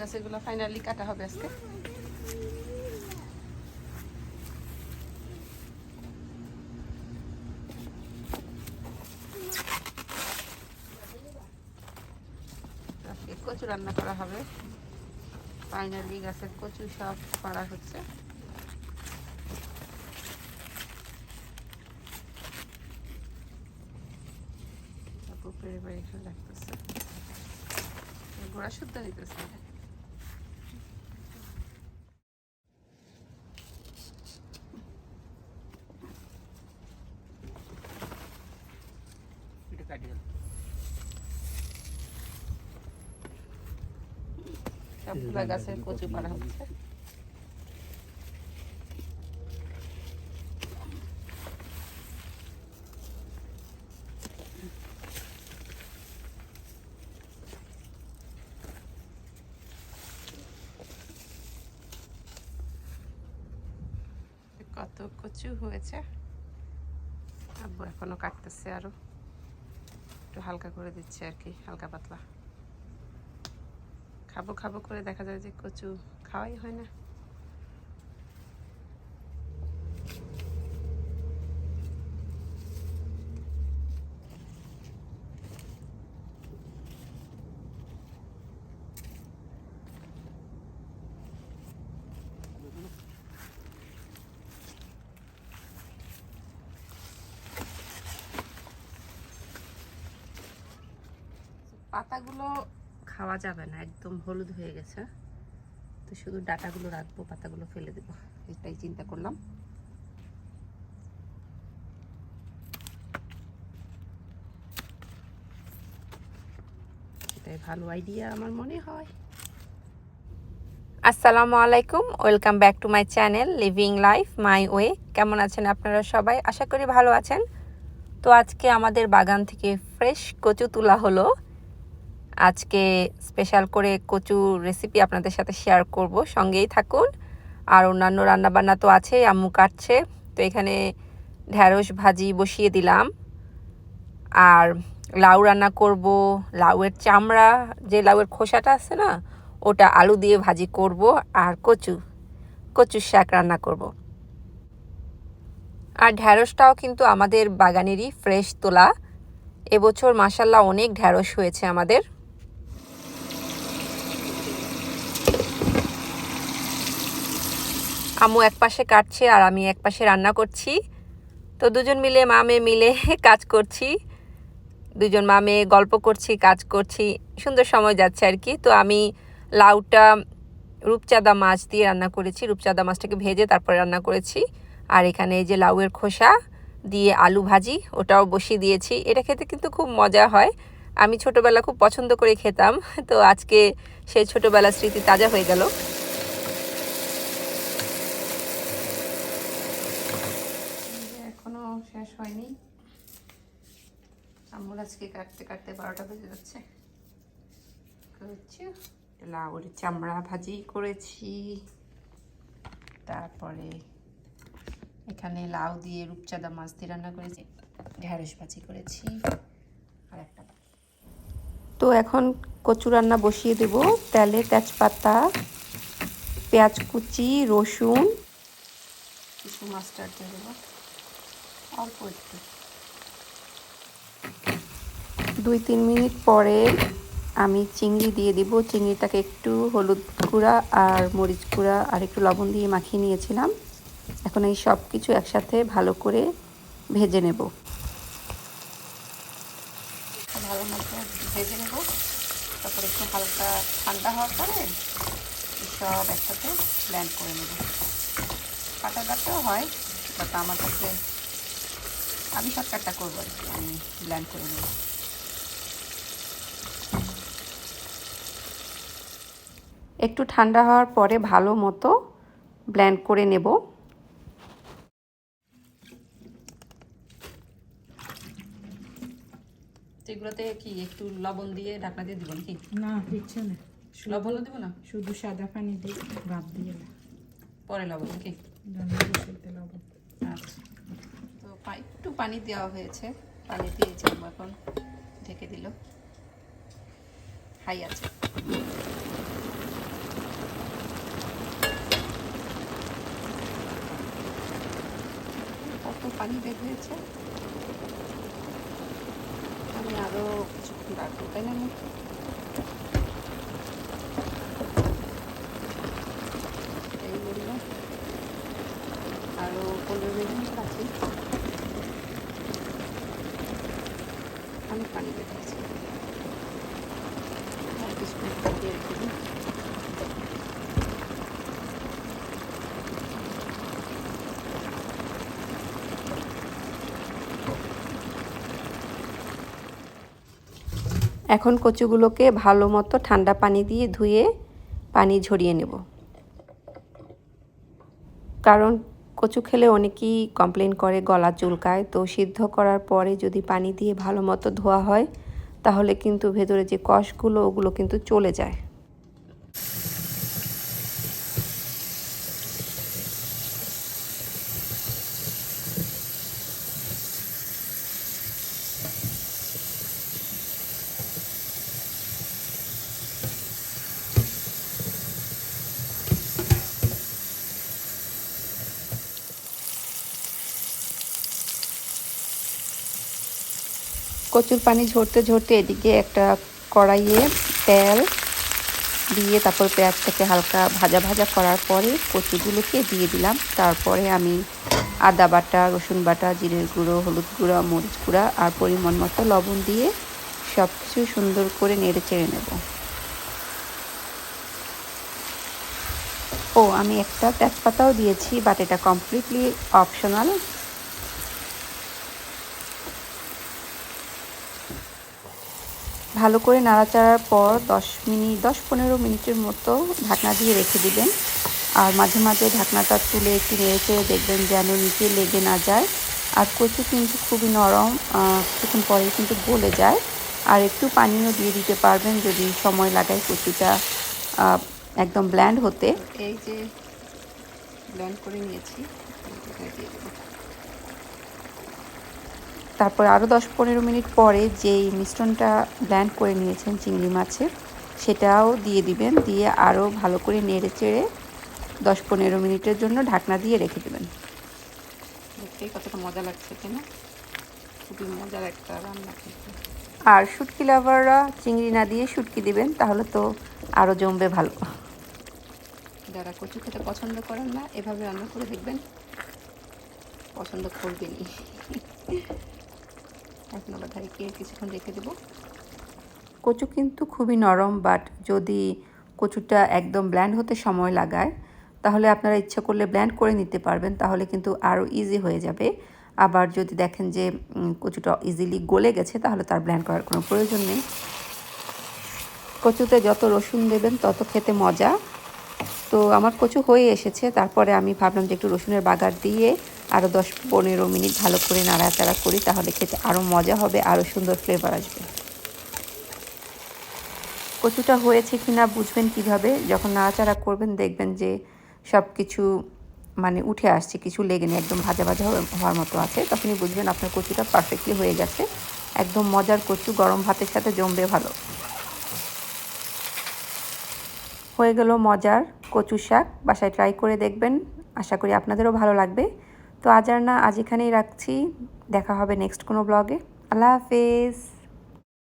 গাছেগুলো finally কাটা হবে আজকে। কচু রান্না করা হবে। ফাইনালি গাছের কচু সব পাড়া হচ্ছে। গোড়া শুদ্ধ নিতেছে গাছের কচু পাড়া হচ্ছে। কত কচু হয়েছে? আব্বু এখনও কাটতেছে আরও। একটু হালকা করে দিচ্ছে আর কি, হালকা পাতলা। খাব খাব করে দেখা যায় যে কচু খাওয়াই হয় না। পাতাগুলো খাওয়া যাবে না, একদম হলুদ হয়ে গেছে। তো শুধু ডাটাগুলো রাখব, পাতাগুলো ফেলে দেবো, এটাই চিন্তা করলাম। এটাই ভালো আইডিয়া আমার মনে হয়। আসসালামু আলাইকুম, welcome back to my channel, living life, my way. কেমন আছেন আপনারা সবাই? আশা করি ভালো আছেন। তো আজকে আমাদের বাগান থেকে ফ্রেশ কচু তোলা হলো। আজকে স্পেশাল করে কচু রেসিপি আপনাদের সাথে শেয়ার করব, সঙ্গেই থাকুন। আর অন্যান্য রান্নাবান্না তো আছেই, আম্মু কাটছে। তো এখানে ঢ্যাঁড়স ভাজি বসিয়ে দিলাম। আর লাউ রান্না করব, লাউয়ের চামড়া, যে লাউয়ের খোসাটা আছে না, ওটা আলু দিয়ে ভাজি করব আর কচু, কচুর শাক রান্না করব। আর ঢ্যাঁড়সটাও কিন্তু আমাদের বাগানেরই ফ্রেশ তোলা। এবছর মাসাল্লাহ অনেক ঢ্যাঁড়স হয়েছে আমাদের। আম্মু এক পাশে কাটছে আর আমি এক পাশে রান্না করছি। তো দুজন মিলে, মা, মেয়ে মিলে কাজ করছি। দুজন মা, মেয়ে গল্প করছি, কাজ করছি। সুন্দর সময় যাচ্ছে আর কি। তো আমি লাউটা রূপচাঁদা মাছ দিয়ে রান্না করেছি। রূপচাঁদা মাছটাকে ভেজে তারপরে রান্না করেছি। আর এখানে এই যে লাউয়ের খোসা দিয়ে আলু ভাজি, ওটাও বসিয়ে দিয়েছি। এটা খেতে কিন্তু খুব মজা হয়। আমি ছোটোবেলা খুব পছন্দ করে খেতাম। তো আজকে সেই ছোটোবেলার স্মৃতি তাজা হয়ে গেল এখনও শেষ হয়নি। আম্মুর আজকে কাটতে কাটতে বারোটা বেজে যাচ্ছে। লাউর চামড়া ভাজি করেছি। তারপরে এখানে লাউ দিয়ে রূপচাঁদা মাছ দিয়ে রান্না করেছি। ঢ্যাঁড়স ভাজি করেছি। আর একটা তো এখন কচু রান্না বসিয়ে দেব। তেলে তেজপাতা, পেঁয়াজ কুচি, রসুন। কিছু মাস্টার্ড দিয়ে দেবো। অল্প একটু। দুই তিন মিনিট পরে আমি চিংড়ি দিয়ে দিব। চিংড়িটাকে একটু হলুদ গুঁড়া আর মরিচ গুঁড়া আর একটু লবণ দিয়ে মাখিয়ে নিয়েছিলাম। এখন এই সব কিছু একসাথে ভালো করে ভেজে নেব। ভালো মতো ভেজে নেব। তারপরে একটু হালকা ঠান্ডা হওয়ার পরে সব একসাথে ব্ল্যান্ড করে নেব। কাটা কাটাও হয় বাট আমার কাছে আমি শর্টকাটটা করব আর কি আমি ব্ল্যান্ড করে নেব। একটু ঠান্ডা হওয়ার পরে ভালো মতো ব্ল্যান্ড করে নেব। এগুলোতে কি একটু লবণ দিয়ে ঢাকনা দিয়ে দিব নাকি? না দিচ্ছে না। লবণও দিব না? শুধু সাদা পানি দিয়ে ভাত দিয়ে। না পরে লবণ নাকি? লবণ। আচ্ছা। একটু পানি দেওয়া হয়েছে। পানি দিয়ে জামু এখন ঢেকে দিল। হাই আছে। কত পানি বের হয়েছে? আমি আরও কিছুক্ষণ রাখব, তাই না এখন কচুগুলোকে ভালো মতো ঠান্ডা পানি দিয়ে ধুয়ে পানি ঝরিয়ে নেব। কারণ কচু খেলে অনেকেই কমপ্লেন করে গলা চুলকায়, তো সিদ্ধ করার পরে যদি পানি দিয়ে ভালো মতো ধোয়া হয়, তাহলে কিন্তু ভেতরে যে কষগুলো, ওগুলো কিন্তু চলে যায়। কচুর পানি ঝরতে ঝরতে এদিকে একটা কড়াইয়ে তেল দিয়ে তারপর পেঁয়াজটাকে হালকা ভাজা ভাজা করার পরে কচুগুলোকে দিয়ে দিলাম। তারপরে আমি আদা বাটা, রসুন বাটা, জিরের গুঁড়ো, হলুদ গুঁড়ো, মরিচ গুঁড়া আর পরিমাণ মতো লবণ দিয়ে সব কিছু সুন্দর করে নেড়ে চেড়ে নেব। ও, আমি একটা তেজপাতাও দিয়েছি বাট এটা কমপ্লিটলি অপশনাল ভালো করে নাড়াচাড়ার পর দশ মিনিট, দশ পনেরো মিনিটের মতো ঢাকনা দিয়ে রেখে দিবেন। আর মাঝে মাঝে ঢাকনাটা তুলে একটু নেড়ে দেখবেন যেন নিচে লেগে না যায়। আর কচু কিন্তু খুবই নরম কিছুক্ষণ পরে কিন্তু গলে যায়। আর একটু পানিও দিয়ে দিতে পারবেন যদি সময় লাগায় কচুটা একদম ব্ল্যান্ড হতে। এই যে ব্ল্যান্ড করে নিয়েছি তারপর আরও দশ পনেরো মিনিট পরে যেই মিশ্রণটা ব্ল্যান্ড করে নিয়েছেন চিংড়ি মাছের সেটাও দিয়ে দিবেন দিয়ে আরও ভালো করে নেড়ে চেড়ে দশ পনেরো মিনিটের জন্য ঢাকনা দিয়ে রেখে দেবেন। দেখতেই কতটা মজা লাগছে তাই না? খুবই মজার একটা রান্না আর শুটকি লাভাররা চিংড়ি না দিয়ে শুটকি দিবেন তাহলে তো আরও জমবে ভালো। যারা কচু খেতে পছন্দ করেন না এভাবে রান্না করে দেখবেন পছন্দ করবেনই। এখন আবার ঢাকে কিছুক্ষণ রেখে দেবো। কচু কিন্তু খুবই নরম বাট যদি কচুটা একদম ব্ল্যান্ড হতে সময় লাগায়, তাহলে আপনারা ইচ্ছা করলে ব্ল্যান্ড করে নিতে পারবেন, তাহলে কিন্তু আরও ইজি হয়ে যাবে। আবার যদি দেখেন যে কচুটা ইজিলি গলে গেছে, তাহলে তার ব্ল্যান্ড করার কোনো প্রয়োজন নেই। কচুতে যত রসুন দেবেন, তত খেতে মজা। তো আমার কচু হয়ে এসেছে, তারপরে আমি ভাবলাম যে একটু রসুনের বাগার দিয়ে আরও দশ পনেরো মিনিট ভালো করে নাড়াচাড়া করি, তাহলে খেতে আরও মজা হবে আরও সুন্দর ফ্লেভার আসবে। কচুটা হয়েছে কি না বুঝবেন কীভাবে, যখন নাড়াচাড়া করবেন দেখবেন যে সব কিছু মানে উঠে আসছে, কিছু লেগে নেই, একদম ভাজা ভাজা হওয়ার মতো আছে, তখনই বুঝবেন আপনার কচুটা পারফেক্টলি হয়ে গেছে। একদম মজার কচু, গরম ভাতের সাথে জমবে ভালো। হয়ে গেল মজার কচু শাক, বাসায় ট্রাই করে দেখবেন, আশা করি আপনাদেরও ভালো লাগবে। তো আজ আর না আজ এখানেই রাখছি। দেখা হবে নেক্সট কোনো ব্লগে আল্লাহ হাফেজ।